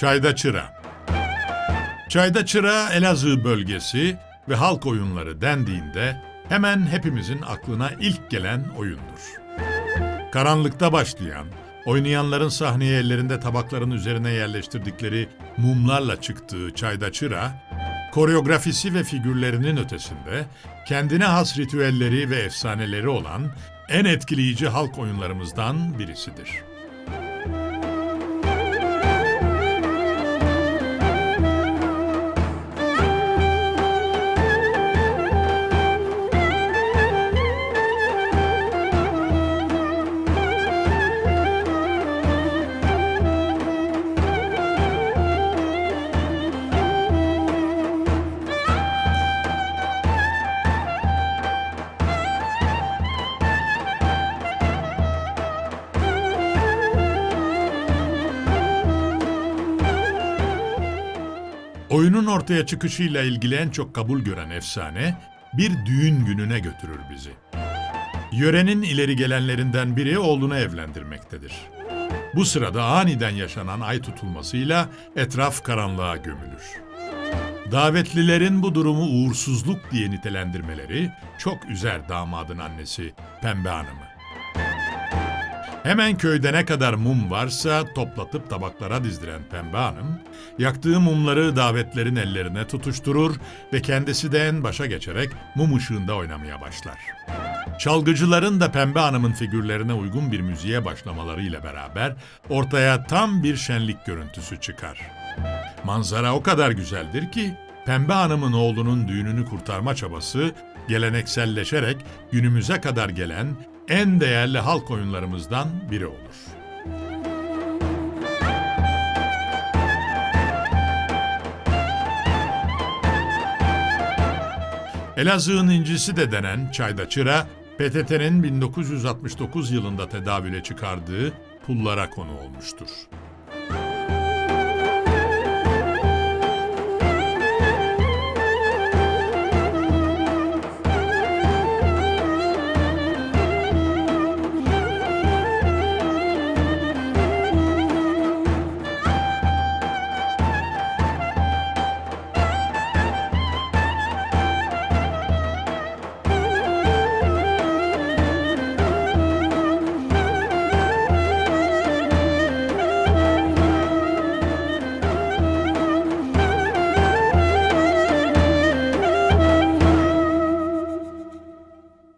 Çayda Çıra Çayda Çıra Elazığ bölgesi ve halk oyunları dendiğinde hemen hepimizin aklına ilk gelen oyundur. Karanlıkta başlayan, oynayanların sahneye ellerinde tabakların üzerine yerleştirdikleri mumlarla çıktığı Çayda Çıra, koreografisi ve figürlerinin ötesinde kendine has ritüelleri ve efsaneleri olan en etkileyici halk oyunlarımızdan birisidir. Oyunun ortaya çıkışıyla ilgili en çok kabul gören efsane bir düğün gününe götürür bizi. Yörenin ileri gelenlerinden biri oğlunu evlendirmektedir. Bu sırada aniden yaşanan ay tutulmasıyla etraf karanlığa gömülür. Davetlilerin bu durumu uğursuzluk diye nitelendirmeleri çok üzer damadın annesi Pembe Hanım'ı. Hemen köyde ne kadar mum varsa toplatıp tabaklara dizdiren Pembe Hanım, yaktığı mumları davetlerin ellerine tutuşturur ve kendisi de en başa geçerek mum ışığında oynamaya başlar. Çalgıcıların da Pembe Hanım'ın figürlerine uygun bir müziğe başlamalarıyla beraber ortaya tam bir şenlik görüntüsü çıkar. Manzara o kadar güzeldir ki Pembe Hanım'ın oğlunun düğününü kurtarma çabası gelenekselleşerek günümüze kadar gelen en değerli halk oyunlarımızdan biri olur. Elazığ'ın incisi de denen Çayda Çıra, PTT'nin 1969 yılında tedavüle çıkardığı pullara konu olmuştur.